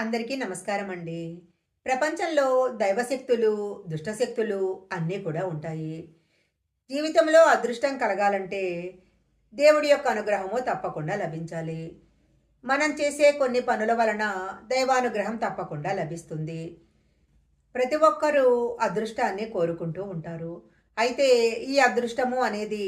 అందరికీ నమస్కారం అండి ప్రపంచంలో దైవశక్తులు దుష్టశక్తులు అన్నీ కూడా ఉంటాయి. జీవితంలో అదృష్టం కలగాలంటే దేవుడి యొక్క అనుగ్రహము తప్పకుండా లభించాలి. మనం చేసే కొన్ని పనుల వలన దైవానుగ్రహం తప్పకుండా లభిస్తుంది. ప్రతి ఒక్కరూ అదృష్టాన్ని కోరుకుంటూ ఉంటారు. అయితే ఈ అదృష్టము అనేది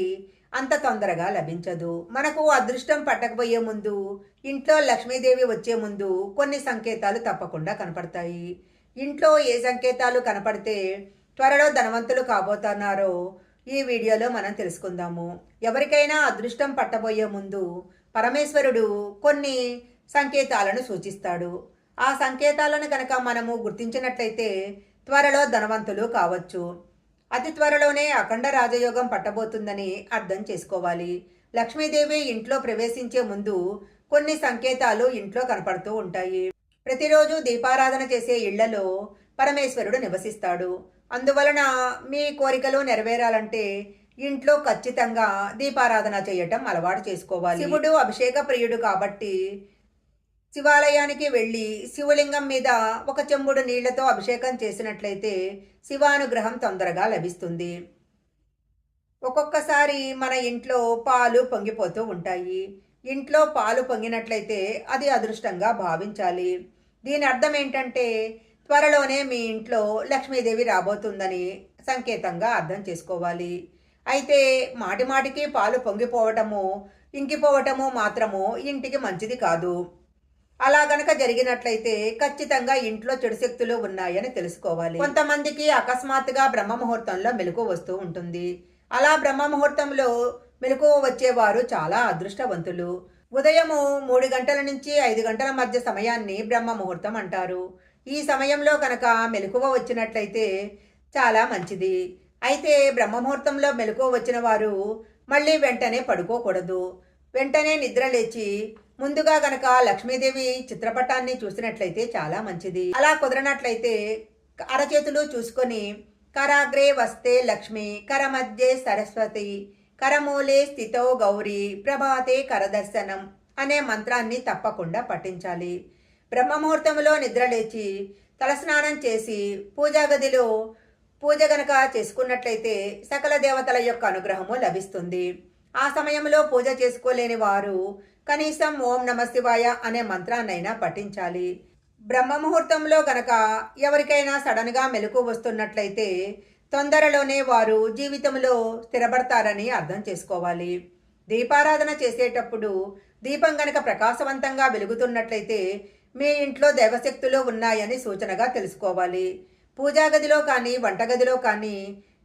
అంత తొందరగా లభించదు. మనకు అదృష్టం పట్టకపోయే ముందు ఇంట్లో లక్ష్మీదేవి వచ్చే ముందు కొన్ని సంకేతాలు తప్పకుండా కనపడతాయి. ఇంట్లో ఏ సంకేతాలు కనపడితే త్వరలో ధనవంతులు కాబోతున్నారో ఈ వీడియోలో మనం తెలుసుకుందాము. ఎవరికైనా అదృష్టం పట్టబోయే ముందు పరమేశ్వరుడు కొన్ని సంకేతాలను సూచిస్తాడు. ఆ సంకేతాలను కనుక మనము గుర్తించినట్లయితే త్వరలో ధనవంతులు కావచ్చు. అతి త్వరలోనే అఖండ రాజయోగం పట్టబోతుందని అర్థం చేసుకోవాలి. లక్ష్మీదేవి ఇంట్లో ప్రవేశించే ముందు కొన్ని సంకేతాలు ఇంట్లో కనపడుతూ ఉంటాయి. ప్రతిరోజు దీపారాధన చేసే ఇళ్ళలో పరమేశ్వరుడు నివసిస్తాడు. అందువలన మీ కోరికలు నెరవేరాలంటే ఇంట్లో ఖచ్చితంగా దీపారాధన చేయటం అలవాటు చేసుకోవాలి. శివుడు అభిషేక ప్రియుడు కాబట్టి శివాలయానికి వెళ్ళి శివలింగం మీద ఒక చెంబుడు నీళ్ళతో అభిషేకం చేసినట్లయితే శివానుగ్రహం తొందరగా లభిస్తుంది. ఒక్కొక్కసారి మన ఇంట్లో పాలు పొంగిపోతూ ఉంటాయి. ఇంట్లో పాలు పొంగినట్లయితే అది అదృష్టంగా భావించాలి. దీని అర్థం ఏంటంటే త్వరలోనే మీ ఇంట్లో లక్ష్మీదేవి రాబోతుందని సంకేతంగా అర్థం చేసుకోవాలి. అయితే మాటి మాటికి పాలు పొంగిపోవటము ఇంకిపోవటము మాత్రము ఇంటికి మంచిది కాదు. అలా గనక జరిగినట్లయితే ఖచ్చితంగా ఇంట్లో చెడు శక్తులు ఉన్నాయని తెలుసుకోవాలి. కొంతమందికి అకస్మాత్తుగా బ్రహ్మ ముహూర్తంలో మెలకు వస్తూ ఉంటుంది. అలా బ్రహ్మ ముహూర్తంలో మెలకువ వచ్చేవారు చాలా అదృష్టవంతులు. ఉదయము మూడు గంటల నుంచి ఐదు గంటల మధ్య సమయాన్ని బ్రహ్మ ముహూర్తం అంటారు. ఈ సమయంలో కనుక మెలకువ వచ్చినట్లయితే చాలా మంచిది. అయితే బ్రహ్మ ముహూర్తంలో మెలకువ వచ్చిన వారు మళ్ళీ వెంటనే పడుకోకూడదు. వెంటనే నిద్ర లేచి ముందుగా గనక లక్ష్మీదేవి చిత్రపటాన్ని చూసినట్లయితే చాలా మంచిది. అలా కుదరనట్లయితే అరచేతులు చూసుకొని కరాగ్రే వస్తే లక్ష్మి కరమధ్యే సరస్వతి కరమూలే స్థితో గౌరీ ప్రభాతే కరదర్శనం అనే మంత్రాన్ని తప్పకుండా పఠించాలి. బ్రహ్మముహూర్తంలో నిద్రలేచి తలస్నానం చేసి పూజా గదిలో పూజ గనక చేసుకున్నట్లయితే సకల దేవతల యొక్క అనుగ్రహము లభిస్తుంది. ఆ సమయంలో పూజ చేసుకోలేని వారు కనీసం ఓం నమ శివాయ అనే మంత్రాన్నైనా పఠించాలి. బ్రహ్మ ముహూర్తంలో గనక ఎవరికైనా సడన్గా మెలకు వస్తున్నట్లయితే తొందరలోనే వారు జీవితంలో స్థిరపడతారని అర్థం చేసుకోవాలి. దీపారాధన చేసేటప్పుడు దీపం గనక ప్రకాశవంతంగా వెలుగుతున్నట్లయితే మీ ఇంట్లో దైవశక్తులు ఉన్నాయని సూచనగా తెలుసుకోవాలి. పూజా గదిలో కానీ వంటగదిలో కానీ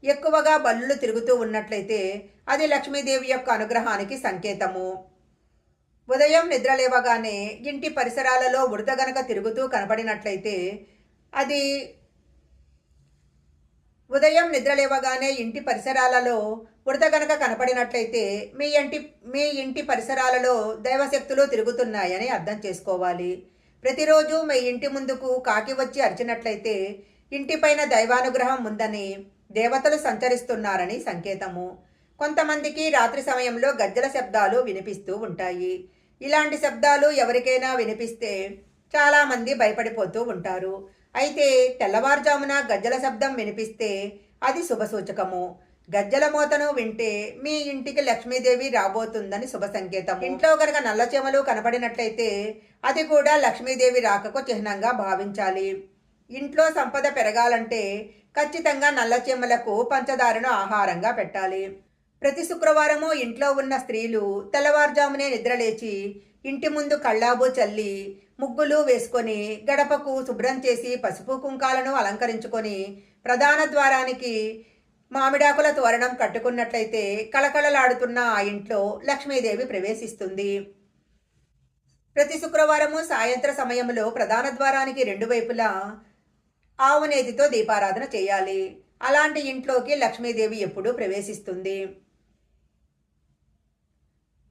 ఎక్కువగా బల్లులు తిరుగుతూ ఉన్నట్లయితే అది లక్ష్మీదేవి యొక్క అనుగ్రహానికి సంకేతము. ఉదయం నిద్రలేవగానే ఇంటి పరిసరాలలో ఉడత గనక తిరుగుతూ కనపడినట్లయితే అది ఉదయం నిద్రలేవగానే ఇంటి పరిసరాలలో ఉడత గనక కనపడినట్లయితే మీ ఇంటి మీ ఇంటి పరిసరాలలో దైవశక్తులు తిరుగుతున్నాయని అర్థం చేసుకోవాలి. ప్రతిరోజు మీ ఇంటి ముందుకు కాకి వచ్చి అరిచినట్లయితే ఇంటిపైన దైవానుగ్రహం ఉందని దేవతలు సంచరిస్తున్నారని సంకేతము. కొంతమందికి రాత్రి సమయంలో గజ్జల శబ్దాలు వినిపిస్తూ ఉంటాయి. ఇలాంటి శబ్దాలు ఎవరికైనా వినిపిస్తే చాలామంది భయపడిపోతూ ఉంటారు. అయితే తెల్లవారుజామున గజ్జల శబ్దం వినిపిస్తే అది శుభసూచకము. గజ్జల మోతను వింటే మీ ఇంటికి లక్ష్మీదేవి రాబోతుందని శుభ సంకేతం ఇంట్లో కనుక నల్లచెమలు కనపడినట్లయితే అది కూడా లక్ష్మీదేవి రాకకు చిహ్నంగా భావించాలి. ఇంట్లో సంపద పెరగాలంటే ఖచ్చితంగా నల్లచెమ్మలకు పంచదారను ఆహారంగా పెట్టాలి. ప్రతి శుక్రవారము ఇంట్లో ఉన్న స్త్రీలు తెల్లవారుజామునే నిద్రలేచి ఇంటి ముందు కళ్ళాబు చల్లి ముగ్గులు వేసుకొని గడపకు శుభ్రం చేసి పసుపు కుంకాలను అలంకరించుకొని ప్రధాన ద్వారానికి మామిడాకుల తోరణం కట్టుకున్నట్లయితే కళకళలాడుతున్న ఆ ఇంట్లో లక్ష్మీదేవి ప్రవేశిస్తుంది. ప్రతి శుక్రవారము సాయంత్ర సమయంలో ప్రధాన ద్వారానికి రెండు వైపులా ఆవు నేతితో దీపారాధన చేయాలి. అలాంటి ఇంట్లోకి లక్ష్మీదేవి ఎప్పుడూ ప్రవేశిస్తుంది.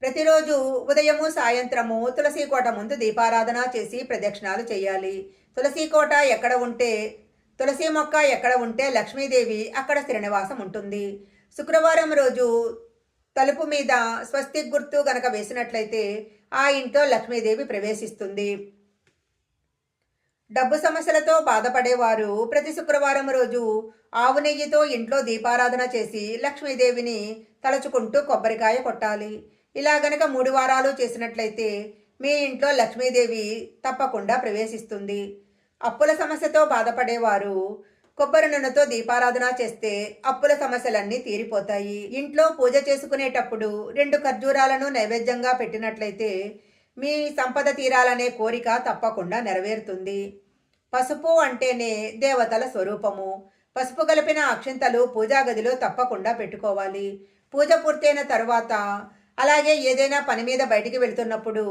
ప్రతిరోజు ఉదయము సాయంత్రము తులసి కోట ముందు దీపారాధన చేసి ప్రదక్షిణాలు చేయాలి. తులసి కోట ఎక్కడ ఉంటే తులసి మొక్క ఎక్కడ ఉంటే లక్ష్మీదేవి అక్కడ శ్రీనివాసం ఉంటుంది. శుక్రవారం రోజు తలుపు మీద స్వస్తి గుర్తు గనక వేసినట్లయితే ఆ ఇంట్లో లక్ష్మీదేవి ప్రవేశిస్తుంది. డబ్బు సమస్యలతో బాధపడేవారు ప్రతి శుక్రవారం రోజు ఆవు నెయ్యితో ఇంట్లో దీపారాధన చేసి లక్ష్మీదేవిని తలుచుకుంటూ కొబ్బరికాయ కొట్టాలి. ఇలా గనక మూడు వారాలు చేసినట్లయితే మీ ఇంట్లో లక్ష్మీదేవి తప్పకుండా ప్రవేశిస్తుంది. అప్పుల సమస్యతో బాధపడేవారు కొబ్బరి నూనెతో దీపారాధన చేస్తే అప్పుల సమస్యలన్నీ తీరిపోతాయి. ఇంట్లో పూజ చేసుకునేటప్పుడు రెండు ఖర్జూరాలను నైవేద్యంగా పెట్టినట్లయితే మీ సంపద తీరాలనే కోరిక తప్పకుండా నెరవేరుతుంది. పసుపు అంటేనే దేవతల స్వరూపము. పసుపు కలిపిన అక్షింతలు పూజా గదిలో తప్పకుండా పెట్టుకోవాలి. పూజ పూర్తయిన తరువాత అలాగే ఏదైనా పని మీద బయటికి వెళ్తున్నప్పుడు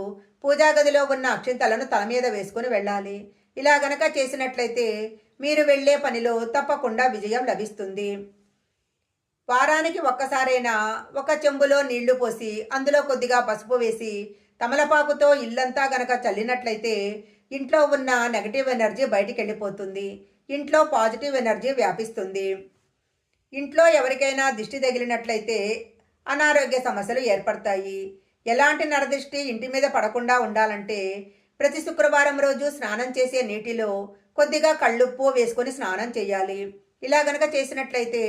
పూజా గదిలో ఉన్న అక్షింతలను తల మీద వేసుకుని వెళ్ళాలి. ఇలా గనక చేసినట్లయితే మీరు వెళ్ళే పనిలో తప్పకుండా విజయం లభిస్తుంది. వారానికి ఒక్కసారైనా ఒక చెంబులో నీళ్ళు పోసి అందులో కొద్దిగా పసుపు వేసి తమలపాకుతో ఇల్లంతా గనక చల్లినట్లయితే ఇంట్లో ఉన్న నెగటివ్ ఎనర్జీ బయటికి వెళ్ళిపోతుంది. ఇంట్లో పాజిటివ్ ఎనర్జీ వ్యాపిస్తుంది. ఇంట్లో ఎవరికైనా దిష్టి తగిలినట్లయితే అనారోగ్య సమస్యలు ఏర్పడతాయి. ఎలాంటి నరదృష్టి ఇంటి మీద పడకుండా ఉండాలంటే ప్రతి శుక్రవారం రోజు స్నానం చేసే నీటిలో కొద్దిగా కళ్ళుప్పు వేసుకొని స్నానం చేయాలి. ఇలా గనక చేసినట్లయితే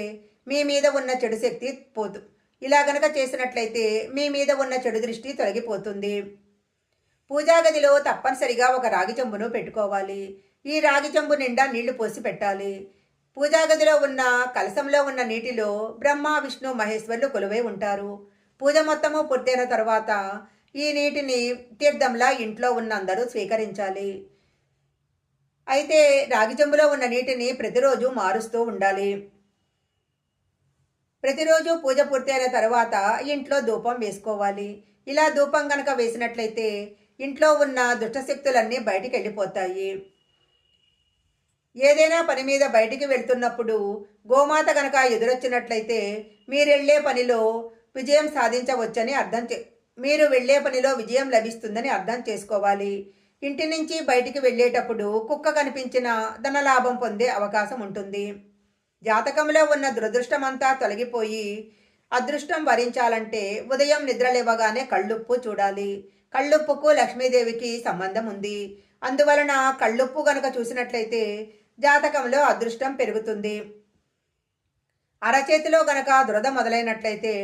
మీ మీద ఉన్న చెడు శక్తి పోతు ఇలా గనక చేసినట్లయితే మీ మీద ఉన్న చెడు దృష్టి తొలగిపోతుంది. పూజా గదిలో తప్పనిసరిగా ఒక రాగి చెంబును పెట్టుకోవాలి. ఈ రాగి చెంబు నిండా నీళ్ళు పోసి పెట్టాలి. పూజా గదిలో ఉన్న కలశంలో ఉన్న నీటిలో బ్రహ్మ విష్ణు మహేశ్వర్లు కొలువై ఉంటారు. పూజ మొత్తము పూర్తయిన తర్వాత ఈ నీటిని తీర్థంలా ఇంట్లో ఉన్న అందరూ స్వీకరించాలి. అయితే రాగిజంబులో ఉన్న నీటిని ప్రతిరోజు మారుస్తూ ఉండాలి. ప్రతిరోజు పూజ పూర్తయిన తర్వాత ఇంట్లో ధూపం వేసుకోవాలి. ఇలా ధూపం కనుక వేసినట్లయితే ఇంట్లో ఉన్న దుష్టశక్తులన్నీ బయటికి వెళ్ళిపోతాయి. ఏదైనా పని మీద బయటికి వెళ్తున్నప్పుడు గోమాత కనుక ఎదురొచ్చినట్లయితే మీరు వెళ్ళే పనిలో విజయం సాధించవచ్చని అర్థం చే మీరు వెళ్ళే పనిలో విజయం లభిస్తుందని అర్థం చేసుకోవాలి. ఇంటి నుంచి బయటికి వెళ్ళేటప్పుడు కుక్క కనిపించిన ధనలాభం పొందే అవకాశం ఉంటుంది. జాతకంలో ఉన్న దురదృష్టమంతా తొలగిపోయి అదృష్టం వరించాలంటే ఉదయం నిద్రలేవగానే కళ్ళుప్పు చూడాలి. కళ్ళుప్పుకు లక్ష్మీదేవికి సంబంధం ఉంది. అందువలన కళ్ళుప్పు గనక చూసినట్లయితే జాతకంలో అదృష్టం పెరుగుతుంది. అరచేతిలో గనక దురద మొదలైనట్లయితే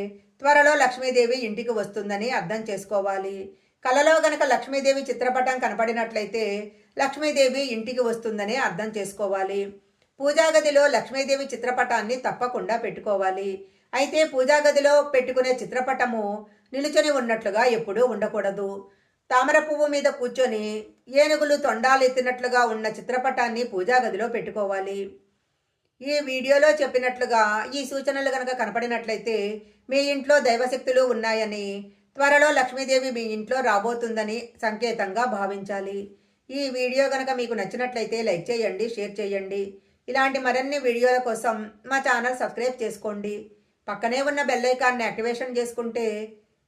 త్వరలో లక్ష్మీదేవి ఇంటికి వస్తుందని అర్థం చేసుకోవాలి. కలలో గనక లక్ష్మీదేవి చిత్రపటం కనపడినట్లయితే లక్ష్మీదేవి ఇంటికి వస్తుందని అర్థం చేసుకోవాలి. పూజా గదిలో లక్ష్మీదేవి చిత్రపటాన్ని తప్పకుండా పెట్టుకోవాలి. అయితే పూజాగదిలో పెట్టుకునే చిత్రపటము నిలుచొని ఉన్నట్లుగా ఎప్పుడూ ఉండకూడదు. తామర పువ్వు మీద కూర్చొని ఏనుగులు తొండాలెత్తినట్లుగా ఉన్న చిత్రపటాన్ని పూజా గదిలో పెట్టుకోవాలి. ఈ వీడియోలో చెప్పినట్లుగా ఈ సూచనలు కనుక కనపడినట్లయితే మీ ఇంట్లో దైవశక్తులు ఉన్నాయని త్వరలో లక్ష్మీదేవి మీ ఇంట్లో రాబోతుందని సంకేతంగా భావించాలి. ఈ వీడియో కనుక మీకు నచ్చినట్లయితే లైక్ చేయండి షేర్ చేయండి. ఇలాంటి మరిన్ని వీడియోల కోసం మా ఛానల్ సబ్స్క్రైబ్ చేసుకోండి. పక్కనే ఉన్న బెల్ ఐకాన్ని యాక్టివేషన్ చేసుకుంటే